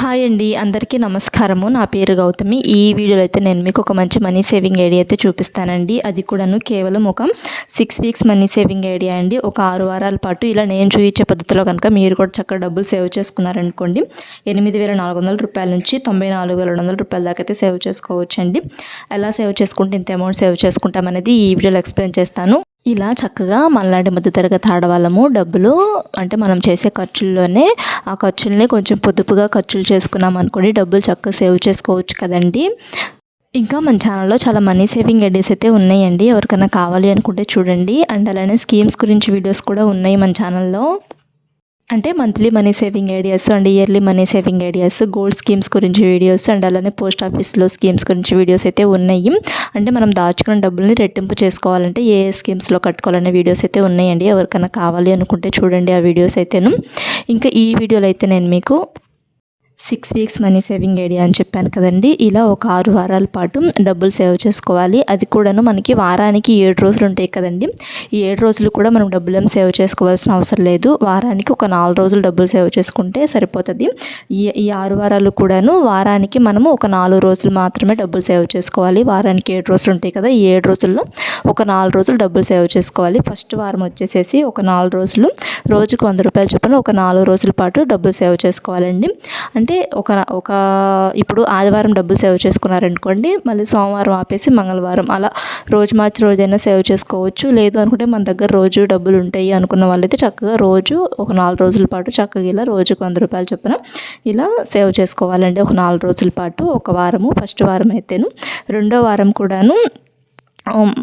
Hi అండి అందరికీ నమస్కారము. నా పేరు గౌతమి. ఈ వీడియోలో అయితే నేను మీకు ఒక మంచి మనీ సేవింగ్ ఐడియా అయితే చూపిస్తానండి. అది కూడాను కేవలం ఒక six weeks money saving idea అండి. ఒక ఆరు వారాల పాటు ఇలా నేను చూపించే పద్ధతిలో కనుక మీరు కూడా చక్కగా డబ్బులు సేవ్ చేసుకున్నారనుకోండి ఎనిమిది వేల నాలుగు వందల రూపాయల నుంచి తొంభై నాలుగు వేల రెండు వందల రూపాయల దాకా అయితే సేవ్ చేసుకోవచ్చండి. ఎలా సేవ్ చేసుకుంటే ఇంత అమౌంట్ సేవ్ చేసుకుంటామనేది ఈ వీడియోలో ఎక్స్ప్లెయిన్ చేస్తాను. ఇలా చక్కగా మనలాంటి మధ్య తరగతి ఆడవాళ్ళము డబ్బులు అంటే మనం చేసే ఖర్చుల్లోనే ఆ ఖర్చుల్ని కొంచెం పొదుపుగా ఖర్చులు చేసుకున్నాం అనుకోండి డబ్బులు చక్కగా సేవ్ చేసుకోవచ్చు కదండి. ఇంకా మన ఛానల్లో చాలా మనీ సేవింగ్ ఐడియాస్ అయితే ఉన్నాయండి. ఎవరికైనా కావాలి అనుకుంటే చూడండి. అండ్ అలానే స్కీమ్స్ గురించి వీడియోస్ కూడా ఉన్నాయి మన ఛానల్లో. అంటే monthly money saving ideas and yearly money saving ideas gold schemes గురించి వీడియోస్ అండ్ అలానే పోస్ట్ ఆఫీస్లో స్కీమ్స్ గురించి వీడియోస్ అయితే ఉన్నాయి. అంటే మనం దాచుకున్న డబ్బుల్ని రెట్టింపు చేసుకోవాలంటే ఏ ఏ స్కీమ్స్లో కట్టుకోవాలనే వీడియోస్ అయితే ఉన్నాయండి. ఎవరికైనా కావాలి అనుకుంటే చూడండి ఆ వీడియోస్ అయితేను. ఇంకా ఈ వీడియోలో అయితే నేను మీకు six weeks money saving idea అని చెప్పాను కదండి. ఇలా ఒక ఆరు వారాల పాటు డబ్బులు సేవ్ చేసుకోవాలి. అది కూడాను మనకి వారానికి ఏడు రోజులు ఉంటాయి కదండి. ఈ ఏడు రోజులు కూడా మనం డబ్బులు ఏం సేవ్ చేసుకోవాల్సిన అవసరం లేదు. వారానికి ఒక నాలుగు రోజులు డబ్బులు సేవ్ చేసుకుంటే సరిపోతుంది. ఈ ఈ ఆరు వారాలు కూడాను వారానికి మనము ఒక నాలుగు రోజులు మాత్రమే డబ్బులు సేవ్ చేసుకోవాలి. వారానికి ఏడు రోజులు ఉంటాయి కదా ఈ ఏడు రోజుల్లో ఒక నాలుగు రోజులు డబ్బులు సేవ్ చేసుకోవాలి. ఫస్ట్ వారం వచ్చేసేసి ఒక నాలుగు రోజులు రోజుకు వంద రూపాయలు చొప్పున ఒక నాలుగు రోజుల పాటు డబ్బులు సేవ్ చేసుకోవాలండి. అంటే అంటే ఒక ఒక ఇప్పుడు ఆదివారం డబ్బులు సేవ్ చేసుకున్నారనుకోండి మళ్ళీ సోమవారం ఆపేసి మంగళవారం అలా రోజు మార్చి రోజైనా సేవ్ చేసుకోవచ్చు. లేదు అనుకుంటే మన దగ్గర రోజు డబ్బులు ఉంటాయి అనుకున్న వాళ్ళైతే చక్కగా రోజు ఒక నాలుగు రోజుల పాటు చక్కగా ఇలా రోజుకు వంద రూపాయలు చొప్పున ఇలా సేవ్ చేసుకోవాలండి. ఒక నాలుగు రోజుల పాటు ఒక వారము ఫస్ట్ వారం అయితేను. రెండో వారం కూడాను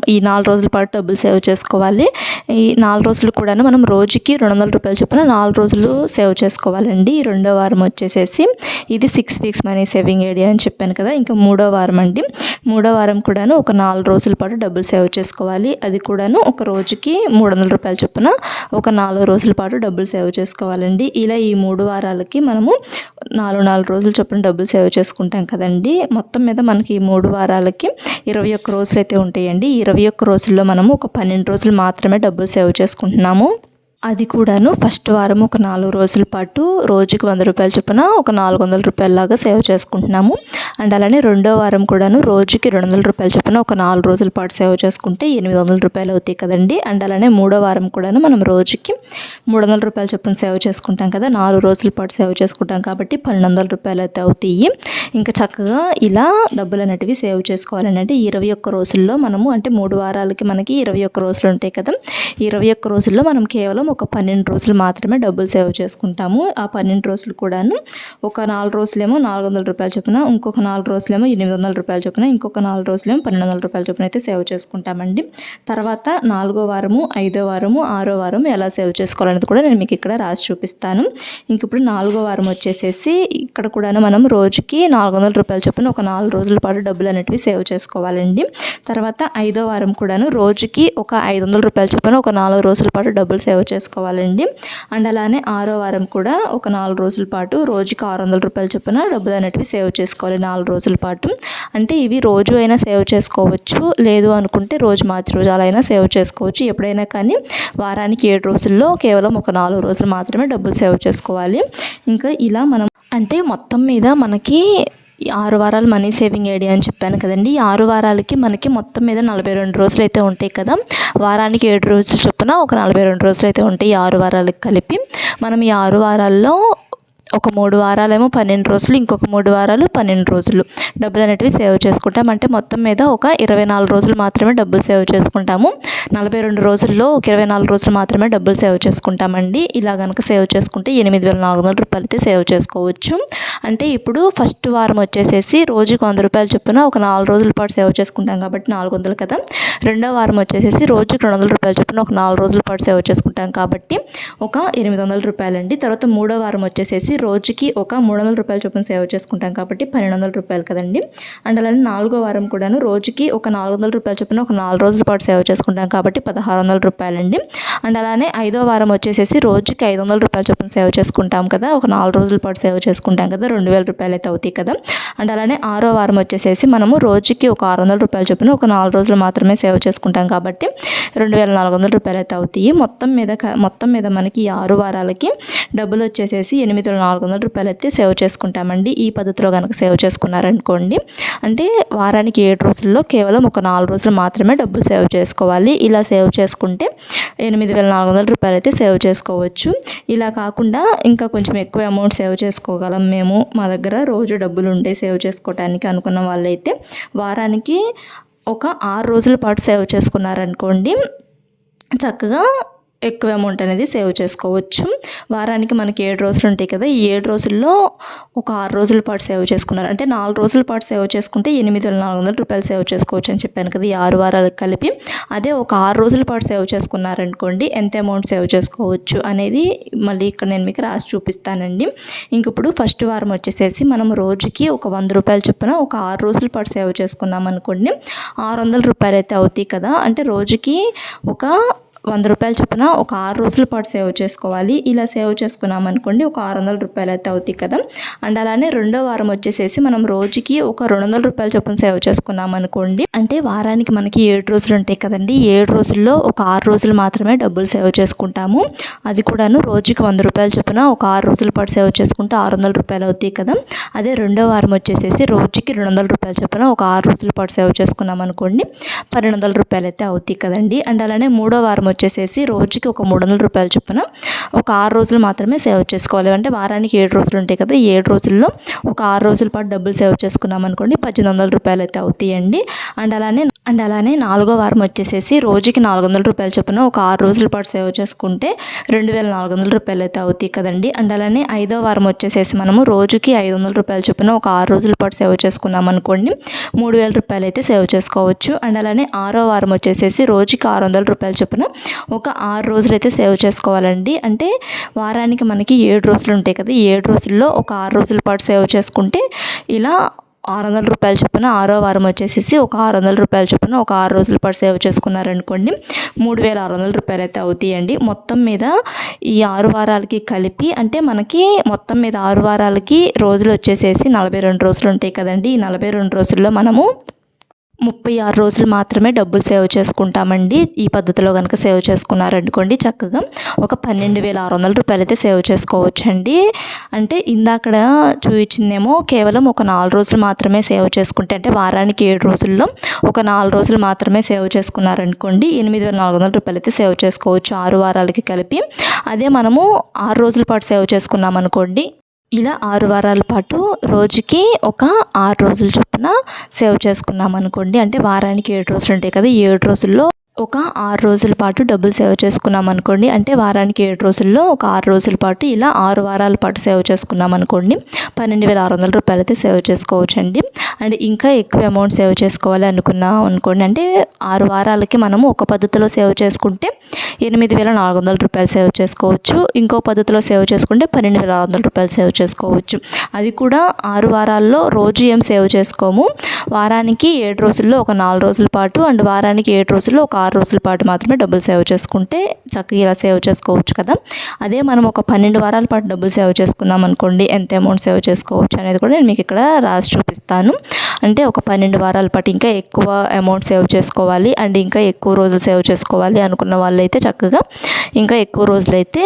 ఈ నాలుగు రోజుల పాటు డబ్బులు సేవ్ చేసుకోవాలి. ఈ నాలుగు రోజులు కూడాను మనం రోజుకి రెండు వందల రూపాయలు చొప్పున నాలుగు రోజులు సేవ్ చేసుకోవాలండి. ఈ రెండో వారం వచ్చేసేసి ఇది six weeks money saving idea అని చెప్పాను కదా ఇంకా మూడో వారం అండి. మూడో వారం కూడాను ఒక నాలుగు రోజుల పాటు డబ్బులు సేవ్ చేసుకోవాలి. అది కూడాను ఒక రోజుకి మూడు వందల రూపాయల చొప్పున ఒక నాలుగు రోజుల పాటు డబ్బులు సేవ్ చేసుకోవాలండి. ఇలా ఈ మూడు వారాలకి మనము నాలుగు నాలుగు రోజుల చొప్పున డబ్బులు సేవ్ చేసుకుంటాం కదండి. మొత్తం మీద మనకి ఈ మూడు వారాలకి ఇరవై ఒక్క రోజులు అయితే ఉంటాయండి. ఇరవై ఒక్క రోజుల్లో మనము ఒక పన్నెండు రోజులు మాత్రమే డబ్బులు సేవ్ చేసుకుంటున్నాము. అది కూడాను ఫస్ట్ వారం ఒక నాలుగు రోజుల పాటు రోజుకి వంద రూపాయల చొప్పున ఒక నాలుగు వందల రూపాయలలాగా సేవ్ చేసుకుంటున్నాము. అండ్ అలానే రెండో వారం కూడాను రోజుకి రెండు వందల రూపాయల చొప్పున ఒక నాలుగు రోజుల పాటు సేవ్ చేసుకుంటే ఎనిమిది వందల రూపాయలు అవుతాయి కదండి. అండ్ అలానే మూడో వారం కూడాను మనం రోజుకి మూడు వందల రూపాయల చొప్పున సేవ్ చేసుకుంటాం కదా. నాలుగు రోజుల పాటు సేవ్ చేసుకుంటాం కాబట్టి పన్నెండు వందల రూపాయలు అయితే అవుతాయి. ఇంకా చక్కగా ఇలా డబ్బులు అనేటివి సేవ్ చేసుకోవాలని అంటే ఇరవై ఒక్క రోజుల్లో మనము అంటే మూడు వారాలకి మనకి ఇరవై ఒక్క రోజులు ఉంటాయి కదా. ఇరవై ఒక్క రోజుల్లో మనం కేవలం ఒక పన్నెండు రోజులు మాత్రమే డబ్బులు సేవ్ చేసుకుంటాము. ఆ పన్నెండు రోజులు కూడాను ఒక నాలుగు రోజులేమో నాలుగు వందల రూపాయలు చొప్పున ఇంకొక నాలుగు రోజులేమో ఎనిమిది వందల రూపాయలు చొప్పున ఇంకొక నాలుగు రోజులేమో పన్నెండు వందల రూపాయలు చొప్పున అయితే సేవ్ చేసుకుంటామండి. తర్వాత నాలుగో వారము ఐదో వారము ఆరో వారం ఎలా సేవ్ చేసుకోవాలనేది కూడా నేను మీకు ఇక్కడ రాసి చూపిస్తాను. ఇంక ఇప్పుడు నాలుగో వారం వచ్చేసేసి ఇక్కడ కూడాను మనం రోజుకి నాలుగు వందల రూపాయల చొప్పున ఒక నాలుగు రోజుల పాటు డబ్బులు అనేటివి సేవ్ చేసుకోవాలండి. తర్వాత ఐదో వారం కూడాను రోజుకి ఒక ఐదు వందల రూపాయల చొప్పున ఒక నాలుగు రోజుల పాటు డబ్బులు సేవ్ చేసుకోవాలండి. అండ్ అలానే ఆరో వారం కూడా ఒక నాలుగు రోజుల పాటు రోజుకి ఆరు వందల రూపాయలు చొప్పున డబ్బులు అనేటివి సేవ్ చేసుకోవాలి నాలుగు రోజుల పాటు. అంటే ఇవి రోజు అయినా సేవ్ చేసుకోవచ్చు. లేదు అనుకుంటే రోజు మార్చి రోజు అలా అయినా సేవ్ చేసుకోవచ్చు. ఎప్పుడైనా కానీ వారానికి ఏడు రోజుల్లో కేవలం ఒక నాలుగు రోజులు మాత్రమే డబ్బులు సేవ్ చేసుకోవాలి. ఇంకా ఇలా మనం అంటే మొత్తం మీద మనకి ఈ ఆరు వారాలు మనీ సేవింగ్ ఐడియా అని చెప్పాను కదండి. ఈ ఆరు వారాలకి మనకి మొత్తం మీద నలభై రెండు రోజులు అయితే ఉంటాయి కదా. వారానికి ఏడు రోజులు చొప్పున ఒక నలభై రెండు రోజులు అయితే ఉంటాయి ఈ ఆరు వారాలకు కలిపి. మనం ఈ ఆరు వారాల్లో ఒక మూడు వారాలేమో పన్నెండు రోజులు ఇంకొక మూడు వారాలు పన్నెండు రోజులు డబ్బులు అనేటివి సేవ్ చేసుకుంటాం. అంటే మొత్తం మీద ఒక ఇరవై నాలుగు రోజులు మాత్రమే డబ్బులు సేవ్ చేసుకుంటాము. నలభై రెండు రోజుల్లో ఒక ఇరవై నాలుగు రోజులు మాత్రమే డబ్బులు సేవ్ చేసుకుంటామండి. ఇలా కనుక సేవ్ చేసుకుంటే ఎనిమిది వేల నాలుగు వందల రూపాయలు అయితే సేవ్ చేసుకోవచ్చు. అంటే ఇప్పుడు ఫస్ట్ వారం వచ్చేసేసి రోజుకి వంద రూపాయలు చొప్పున ఒక నాలుగు రోజుల పాటు సేవ్ చేసుకుంటాం కాబట్టి నాలుగు వందలు కదా. రెండో వారం వచ్చేసేసి రోజుకి రెండు వందల రూపాయలు చొప్పున ఒక నాలుగు రోజుల పాటు సేవ్ చేసుకుంటాం కాబట్టి ఒక ఎనిమిది వందల రూపాయలు అండి తర్వాత మూడో వారం వచ్చేసేసి రోజుకి ఒక మూడు వందల రూపాయలు చొప్పున సేవ్ చేసుకుంటాం కాబట్టి పన్నెండు వందల రూపాయలు కదండి. అండ్ అలానే నాలుగో వారం కూడాను రోజుకి ఒక నాలుగు వందల రూపాయల చొప్పున ఒక నాలుగు రోజుల పాటు సేవ్ చేసుకుంటాం కాబట్టి పదహారు వందల రూపాయలండి. అండ్ అలానే ఐదో వారం వచ్చేసేసి రోజుకి ఐదు వందల రూపాయలు చొప్పున సేవ్ చేసుకుంటాం కదా. ఒక నాలుగు రోజుల పాటు సేవ్ చేసుకుంటాం కదా. రెండు వేల రూపాయలు అయితే అవుతాయి కదా. అండ్ అలానే ఆరో వారం వచ్చేసేసి మనము రోజుకి ఒక ఆరు వందల రూపాయల చొప్పున ఒక నాలుగు రోజులు మాత్రమే సేవ్ చేసుకుంటాం కాబట్టి రెండు వేల నాలుగు వందల రూపాయలు అయితే అవుతాయి. మొత్తం మీద మొత్తం మీద మనకి ఆరు వారాలకి డబ్బులు వచ్చేసేసి ఎనిమిది నాలుగు వందల రూపాయలు అయితే సేవ్ చేసుకుంటామండి. ఈ పద్ధతిలో కనుక సేవ్ చేసుకున్నారనుకోండి అంటే వారానికి ఏడు రోజుల్లో కేవలం ఒక నాలుగు రోజులు మాత్రమే డబ్బులు సేవ్ చేసుకోవాలి. ఇలా సేవ్ చేసుకుంటే ఎనిమిది వేల నాలుగు వందల రూపాయలు అయితే సేవ్ చేసుకోవచ్చు. ఇలా కాకుండా ఇంకా కొంచెం ఎక్కువ అమౌంట్ సేవ్ చేసుకోగలం మేము. మా దగ్గర రోజు డబ్బులు ఉంటే సేవ్ చేసుకోవడానికి అనుకున్న వాళ్ళైతే వారానికి ఒక ఆరు రోజుల పాటు సేవ్ చేసుకున్నారనుకోండి చక్కగా ఎక్కువ అమౌంట్ అనేది సేవ్ చేసుకోవచ్చు. వారానికి మనకి ఏడు రోజులు ఉంటాయి కదా ఈ ఏడు రోజుల్లో ఒక ఆరు రోజుల పాటు సేవ్ చేసుకున్నారు. అంటే నాలుగు రోజుల పాటు సేవ్ చేసుకుంటే ఎనిమిది వేల నాలుగు వందల రూపాయలు సేవ్ చేసుకోవచ్చు అని చెప్పాను కదా ఈ ఆరు వారాలకు కలిపి. అదే ఒక ఆరు రోజుల పాటు సేవ్ చేసుకున్నారనుకోండి ఎంత అమౌంట్ సేవ్ చేసుకోవచ్చు అనేది మళ్ళీ ఇక్కడ నేను మీకు రాసి చూపిస్తానండి. ఇంక ఇప్పుడు ఫస్ట్ వారం వచ్చేసేసి మనం రోజుకి ఒక వంద రూపాయలు చొప్పున ఒక ఆరు రోజుల పాటు సేవ్ చేసుకున్నాం అనుకోండి ఆరు వందల రూపాయలు అయితే అవుతాయి కదా. అంటే రోజుకి ఒక వంద రూపాయలు చొప్పున ఒక ఆరు రోజుల పాటు సేవ్ చేసుకోవాలి. ఇలా సేవ్ చేసుకున్నాం అనుకోండి ఒక ఆరు వందల రూపాయలు అయితే అవుతాయి కదా. అండ్ అలానే రెండో వారం వచ్చేసేసి మనం రోజుకి ఒక రెండు వందల రూపాయల చొప్పున సేవ్ చేసుకున్నాం అనుకోండి. అంటే వారానికి మనకి ఏడు రోజులు ఉంటాయి కదండి. ఏడు రోజుల్లో ఒక ఆరు రోజులు మాత్రమే డబ్బులు సేవ్ చేసుకుంటాము. అది కూడాను రోజుకి వంద రూపాయల చొప్పున ఒక ఆరు రోజుల పాటు సేవ్ చేసుకుంటే ఆరు వందల రూపాయలు అవుతాయి కదా. అదే రెండో వారం వచ్చేసేసి రోజుకి రెండు వందల రూపాయల చొప్పున ఒక ఆరు రోజుల పాటు సేవ్ చేసుకున్నాం అనుకోండి పన్నెండు వందల రూపాయలు అయితే అవుతాయి కదండి. అండ్ అలానే మూడో వారం వచ్చేసేసి రోజుకి ఒక మూడు వందల రూపాయలు చొప్పున ఒక ఆరు రోజులు మాత్రమే సేవ్ చేసుకోవాలి. అంటే వారానికి ఏడు రోజులు ఉంటాయి కదా ఏడు రోజుల్లో ఒక ఆరు రోజుల పాటు డబ్బులు సేవ్ చేసుకున్నాం అనుకోండి పద్దెనిమిది వందల రూపాయలు అయితే అవుతాయండి. అండ్ అలానే అండ్ అలానే నాలుగో వారం వచ్చేసేసి రోజుకి నాలుగు వందల రూపాయలు చొప్పున ఒక ఆరు రోజుల పాటు సేవ్ చేసుకుంటే రెండు వేల నాలుగు వందల రూపాయలు అయితే అవుతాయి కదండి. అండ్ అలానే ఐదో వారం వచ్చేసేసి మనము రోజుకి ఐదు వందల రూపాయల చొప్పున ఒక ఆరు రోజుల పాటు సేవ్ చేసుకున్నాం అనుకోండి మూడు వేల రూపాయలు అయితే సేవ్ చేసుకోవచ్చు. అండ్ అలానే ఆరో వారం వచ్చేసేసి రోజుకి ఆరు వందల రూపాయల చొప్పున ఒక ఆరు రోజులు అయితే సేవ్ చేసుకోవాలండి. అంటే వారానికి మనకి ఏడు రోజులు ఉంటాయి కదా ఏడు రోజుల్లో ఒక ఆరు రోజుల పాటు సేవ్ చేసుకుంటే ఇలా ఆరు వందల రూపాయల చొప్పున ఆరో వారం వచ్చేసేసి ఒక ఆరు వందల రూపాయల చొప్పున ఒక ఆరు రోజుల పాటు సేవ్ చేసుకున్నారనుకోండి మూడు వేల ఆరు వందల రూపాయలు అయితే అవుతాయండి. మొత్తం మీద ఈ ఆరు వారాలకి కలిపి అంటే మనకి మొత్తం మీద ఆరు వారాలకి రోజులు వచ్చేసేసి నలభై రెండు రోజులు ఉంటాయి కదండి. ఈ నలభై రెండు రోజుల్లో మనము ముప్పై ఆరు రోజులు మాత్రమే డబ్బులు సేవ్ చేసుకుంటామండి. ఈ పద్ధతిలో కనుక సేవ్ చేసుకున్నారనుకోండి చక్కగా ఒక పన్నెండు వేల ఆరు వందల రూపాయలు అయితే సేవ్ చేసుకోవచ్చండి. అంటే ఇందాకడ చూపించిందేమో కేవలం ఒక నాలుగు రోజులు మాత్రమే సేవ్ చేసుకుంటే అంటే వారానికి ఏడు రోజుల్లో ఒక నాలుగు రోజులు మాత్రమే సేవ్ చేసుకున్నారనుకోండి ఎనిమిది వేల నాలుగు వందల రూపాయలు అయితే సేవ్ చేసుకోవచ్చు ఆరు వారాలకి కలిపి. అదే మనము ఆరు రోజుల పాటు సేవ్ చేసుకున్నాం అనుకోండి ఇలా ఆరు వారాల పాటు రోజుకి ఒక ఆరు రోజుల చొప్పున సేవ్ చేసుకున్నాం అనుకోండి అంటే వారానికి ఏడు రోజులు ఉంటాయి కదా ఏడు రోజుల్లో ఒక ఆరు రోజుల పాటు డబ్బులు సేవ్ చేసుకున్నాం అనుకోండి. అంటే వారానికి ఏడు రోజుల్లో ఒక ఆరు రోజుల పాటు ఇలా ఆరు వారాల పాటు సేవ్ చేసుకున్నాం అనుకోండి. పన్నెండు వేల ఆరు వందల రూపాయలు అయితే సేవ్ చేసుకోవచ్చు అండి అండ్ ఇంకా ఎక్కువ అమౌంట్ సేవ్ చేసుకోవాలి అనుకున్నాం అనుకోండి. అంటే ఆరు వారాలకి మనము ఒక పద్ధతిలో సేవ్ చేసుకుంటే ఎనిమిది వేల నాలుగు వందల రూపాయలు సేవ్ చేసుకోవచ్చు. ఇంకో పద్ధతిలో సేవ్ చేసుకుంటే పన్నెండు వేల ఆరు వందల రూపాయలు సేవ్ చేసుకోవచ్చు. అది కూడా ఆరు వారాల్లో రోజు ఏం సేవ్ చేసుకోము? వారానికి ఏడు రోజుల్లో ఒక నాలుగు రోజుల పాటు అండ్ వారానికి ఏడు రోజుల్లో ఒక ఆరు రోజుల పాటు మాత్రమే డబ్బులు సేవ్ చేసుకుంటే చక్కగా ఇలా సేవ్ చేసుకోవచ్చు కదా. అదే మనం ఒక పన్నెండు వారాల పాటు డబ్బులు సేవ్ చేసుకున్నాం అనుకోండి ఎంత అమౌంట్ సేవ్ చేసుకోవచ్చు అనేది కూడా నేను మీకు ఇక్కడ రాసి చూపిస్తాను. అంటే ఒక పన్నెండు వారాల పాటు ఇంకా ఎక్కువ అమౌంట్ సేవ్ చేసుకోవాలి అండ్ ఇంకా ఎక్కువ రోజులు సేవ్ చేసుకోవాలి అనుకున్న వాళ్ళైతే చక్కగా ఇంకా ఎక్కువ రోజులైతే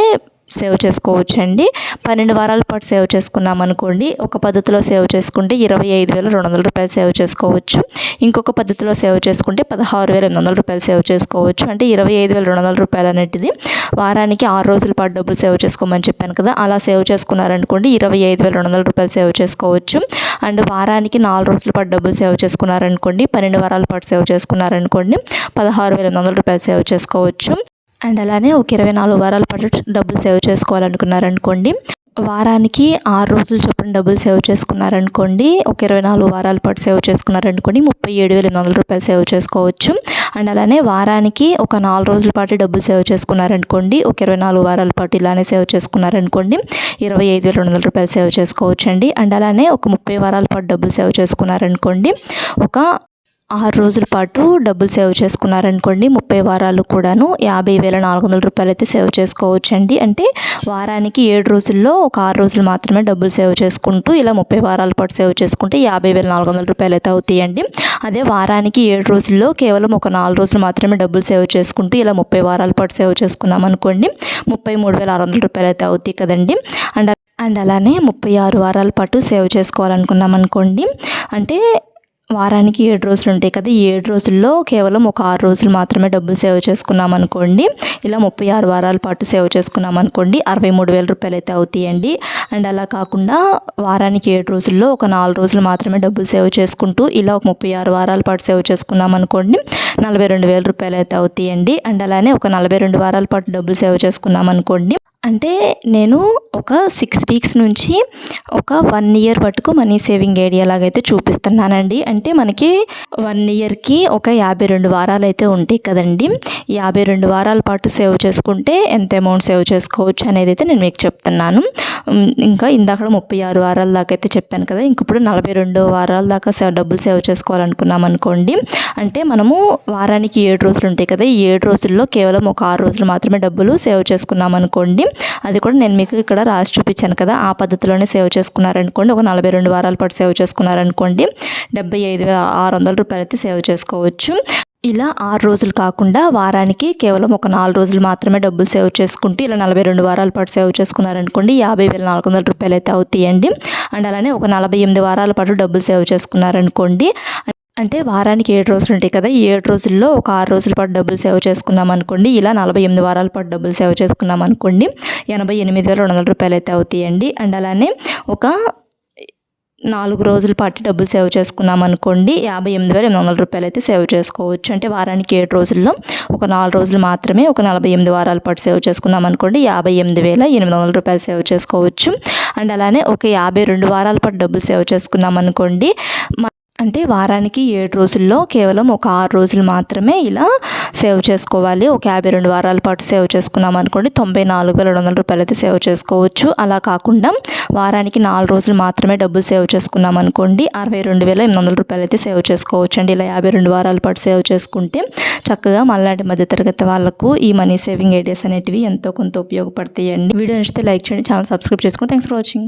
సేవ్ చేసుకోవచ్చండి. పన్నెండు వారాల పాటు సేవ్ చేసుకున్నాం అనుకోండి. ఒక పద్ధతిలో సేవ్ చేసుకుంటే ఇరవై ఐదు వేల రెండు వందల రూపాయలు సేవ్ చేసుకోవచ్చు. ఇంకొక పద్ధతిలో సేవ్ చేసుకుంటే పదహారు వేల ఎనిమిది వందల రూపాయలు సేవ్ చేసుకోవచ్చు. అంటే ఇరవై ఐదు వేల రెండు వందల రూపాయలు అనేటిది వారానికి ఆరు రోజుల పాటు డబ్బులు సేవ్ చేసుకోమని చెప్పాను కదా. అలా సేవ్ చేసుకున్నారనుకోండి ఇరవై ఐదు వేల రెండు వందల రూపాయలు సేవ్ చేసుకోవచ్చు. అండ్ వారానికి నాలుగు రోజుల పాటు డబ్బులు సేవ్ చేసుకున్నారనుకోండి పన్నెండు వారాల పాటు సేవ్ చేసుకున్నారనుకోండి పదహారు వేల ఎనిమిది వందల రూపాయలు సేవ్ చేసుకోవచ్చు. అండ్ అలానే ఒక ఇరవై నాలుగు వారాల పాటు డబ్బులు సేవ్ చేసుకోవాలనుకున్నారనుకోండి వారానికి ఆరు రోజులు చొప్పున డబ్బులు సేవ్ చేసుకున్నారనుకోండి ఒక ఇరవై నాలుగు వారాల పాటు సేవ్ చేసుకున్నారనుకోండి ముప్పై ఏడు వేల ఎనిమిది వందల రూపాయలు సేవ్ చేసుకోవచ్చు. అండ్ అలానే వారానికి ఒక నాలుగు రోజుల పాటు డబ్బులు సేవ్ చేసుకున్నారనుకోండి ఒక ఇరవై నాలుగు వారాల పాటు ఇలానే సేవ్ చేసుకున్నారనుకోండి ఇరవై ఐదు వేల రెండు వందల రూపాయలు సేవ్ చేసుకోవచ్చండి. అండ్ అలానే ఒక ముప్పై వారాల పాటు డబ్బులు సేవ్ చేసుకున్నారనుకోండి ఒక ఆరు రోజుల పాటు డబ్బులు సేవ్ చేసుకున్నారనుకోండి ముప్పై వారాలు కూడాను యాభై వేల నాలుగు వందల రూపాయలు అయితే సేవ్ చేసుకోవచ్చు అండి అంటే వారానికి ఏడు రోజుల్లో ఒక ఆరు రోజులు మాత్రమే డబ్బులు సేవ్ చేసుకుంటూ ఇలా ముప్పై వారాల పాటు సేవ్ చేసుకుంటే యాభై వేల నాలుగు వందల రూపాయలు అయితే అవుతాయండి. అదే వారానికి ఏడు రోజుల్లో కేవలం ఒక నాలుగు రోజులు మాత్రమే డబ్బులు సేవ్ చేసుకుంటూ ఇలా ముప్పై వారాల పాటు సేవ్ చేసుకున్నాం అనుకోండి ముప్పై మూడు వేల ఆరు వందల రూపాయలు అయితే అవుతాయి కదండి. అండ్ అండ్ అలానే ముప్పై ఆరు వారాల పాటు సేవ్ చేసుకోవాలనుకున్నాం అనుకోండి అంటే వారానికి ఏడు రోజులు ఉంటాయి కదా ఈ ఏడు రోజుల్లో కేవలం ఒక ఆరు రోజులు మాత్రమే డబ్బులు సేవ్ చేసుకున్నాం అనుకోండి. ఇలా ముప్పై ఆరు వారాల పాటు సేవ్ చేసుకున్నాం అనుకోండి అరవై మూడు వేల రూపాయలు అయితే అవుతాయండి. అండ్ అలా కాకుండా వారానికి ఏడు రోజుల్లో ఒక నాలుగు రోజులు మాత్రమే డబ్బులు సేవ్ చేసుకుంటూ ఇలా ఒక ముప్పై ఆరు వారాల పాటు సేవ్ చేసుకున్నాం అనుకోండి నలభై రెండు వేల రూపాయలు అయితే అవుతాయండి. అండ్ అలానే ఒక నలభై రెండు వారాల పాటు డబ్బులు సేవ్ చేసుకున్నాం అనుకోండి అంటే నేను ఒక సిక్స్ వీక్స్ నుంచి ఒక వన్ ఇయర్ వరకు మనీ సేవింగ్ ఐడియా లాగైతే చూపిస్తున్నానండి. అంటే మనకి వన్ ఇయర్కి ఒక యాభై రెండు వారాలు అయితే ఉంటాయి కదండి. యాభై రెండు వారాల పాటు సేవ్ చేసుకుంటే ఎంత అమౌంట్ సేవ్ చేసుకోవచ్చు అనేది అయితే నేను మీకు చెప్తున్నాను. ఇంకా ఇందాక ముప్పై ఆరు వారాల దాకా అయితే చెప్పాను కదా. ఇంక ఇప్పుడు నలభై రెండు వారాల దాకా సేవ్ డబ్బులు సేవ్ చేసుకోవాలనుకున్నాం అనుకోండి అంటే మనము వారానికి ఏడు రోజులు ఉంటాయి కదా ఈ ఏడు రోజుల్లో కేవలం ఒక ఆరు రోజులు మాత్రమే డబ్బులు సేవ్ చేసుకున్నాం అనుకోండి అది కూడా నేను మీకు ఇక్కడ రాసి చూపించాను కదా ఆ పద్ధతిలోనే సేవ్ చేసుకున్నారనుకోండి ఒక నలభై రెండు వారాల పాటు సేవ్ చేసుకున్నారనుకోండి డెబ్బై ఐదు వేల ఆరు వందల రూపాయలు అయితే సేవ్ చేసుకోవచ్చు. ఇలా ఆరు రోజులు కాకుండా వారానికి కేవలం ఒక నాలుగు రోజులు మాత్రమే డబ్బులు సేవ్ చేసుకుంటూ ఇలా నలభై రెండు వారాల పాటు సేవ్ చేసుకున్నారనుకోండి యాభై వేల నాలుగు వందల రూపాయలు అయితే అవుతాయండి. అండ్ అలానే ఒక నలభై ఎనిమిది వారాల పాటు డబ్బులు సేవ్ చేసుకున్నారనుకోండి అంటే వారానికి ఏడు రోజులు ఉంటాయి కదా ఈ ఏడు రోజుల్లో ఒక ఆరు రోజుల పాటు డబ్బులు సేవ్ చేసుకున్నాం అనుకోండి ఇలా నలభై ఎనిమిది వారాల పాటు డబ్బులు సేవ్ చేసుకున్నాం అనుకోండి ఎనభై ఎనిమిది వేల రెండు వందల రూపాయలు అయితే అవుతాయండి. అండ్ అలానే ఒక నాలుగు రోజుల పాటు డబ్బులు సేవ్ చేసుకున్నాం అనుకోండి యాభై ఎనిమిది వేల ఎనిమిది వందల రూపాయలు అయితే సేవ్ చేసుకోవచ్చు. అంటే వారానికి ఏడు రోజుల్లో ఒక నాలుగు రోజులు మాత్రమే ఒక నలభై ఎనిమిది వారాల పాటు సేవ్ చేసుకున్నాం అనుకోండి యాభై ఎనిమిది వేల ఎనిమిది వందల రూపాయలు సేవ్ చేసుకోవచ్చు. అండ్ అలానే ఒక యాభై రెండు వారాల పాటు డబ్బులు సేవ్ చేసుకున్నాం అనుకోండి మ- అంటే వారానికి ఏడు రోజుల్లో కేవలం ఒక ఆరు రోజులు మాత్రమే ఇలా సేవ్ చేసుకోవాలి. ఒక యాభై రెండు వారాల పాటు సేవ్ చేసుకున్నాం అనుకోండి తొంభై నాలుగు వేల రెండు వందల రూపాయలు అయితే సేవ్ చేసుకోవచ్చు. అలా కాకుండా వారానికి నాలుగు రోజులు మాత్రమే డబ్బులు సేవ్ చేసుకున్నాం అనుకోండి అరవై రెండు వేల ఎనిమిది వందల రూపాయలు అయితే సేవ్ చేసుకోవచ్చు అండి ఇలా యాభై రెండు వారాల పాటు సేవ్ చేసుకుంటే చక్కగా మళ్ళాంటి మధ్యతరగతి వాళ్ళకు ఈ మనీ సేవింగ్ ఐడియాస్ అనేటివి ఎంతో కొంత ఉపయోగపడతాయండి. వీడియో నచ్చితే లైక్ చేయండి ఛానల్ సబ్స్క్రైబ్ చేసుకోండి థ్యాంక్స్ ఫర్ వాచింగ్.